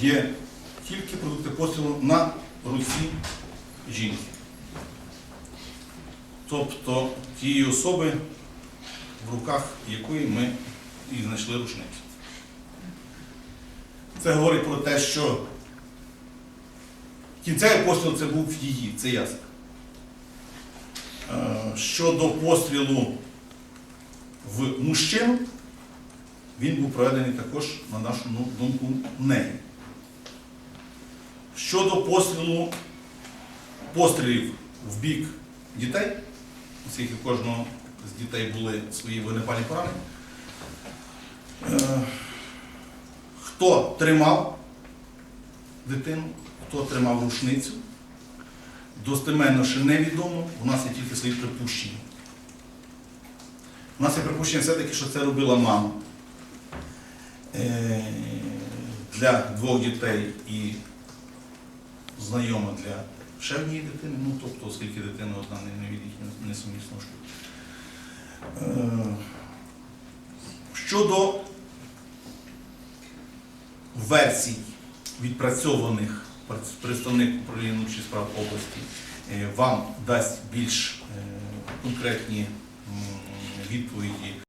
є тільки продукти пострілу на руці жінки. Тобто тієї особи, в руках якої ми і знайшли рушницю. Це говорить про те, що кінцевий постріл це був її, це ясно. Е, Щодо пострілу в мужчину, він був проведений також, на нашу ну, думку, нею. Щодо пострілу, пострілів в бік дітей, оскільки у кожного з дітей були свої вогнепальні поранення, е, хто тримав дитину, хто тримав рушницю, достеменно ще невідомо, у нас є тільки свої припущення. У нас є припущення все-таки, що це робила мама. Е, для двох дітей і знайома для ще дитини, ну тобто, оскільки дитина одна не, не від їхньої несумісного шлюбу. Е, Щодо версій, відпрацьованих представник управління внутрішніх справ області, е, вам дасть більш е, конкретні відповіді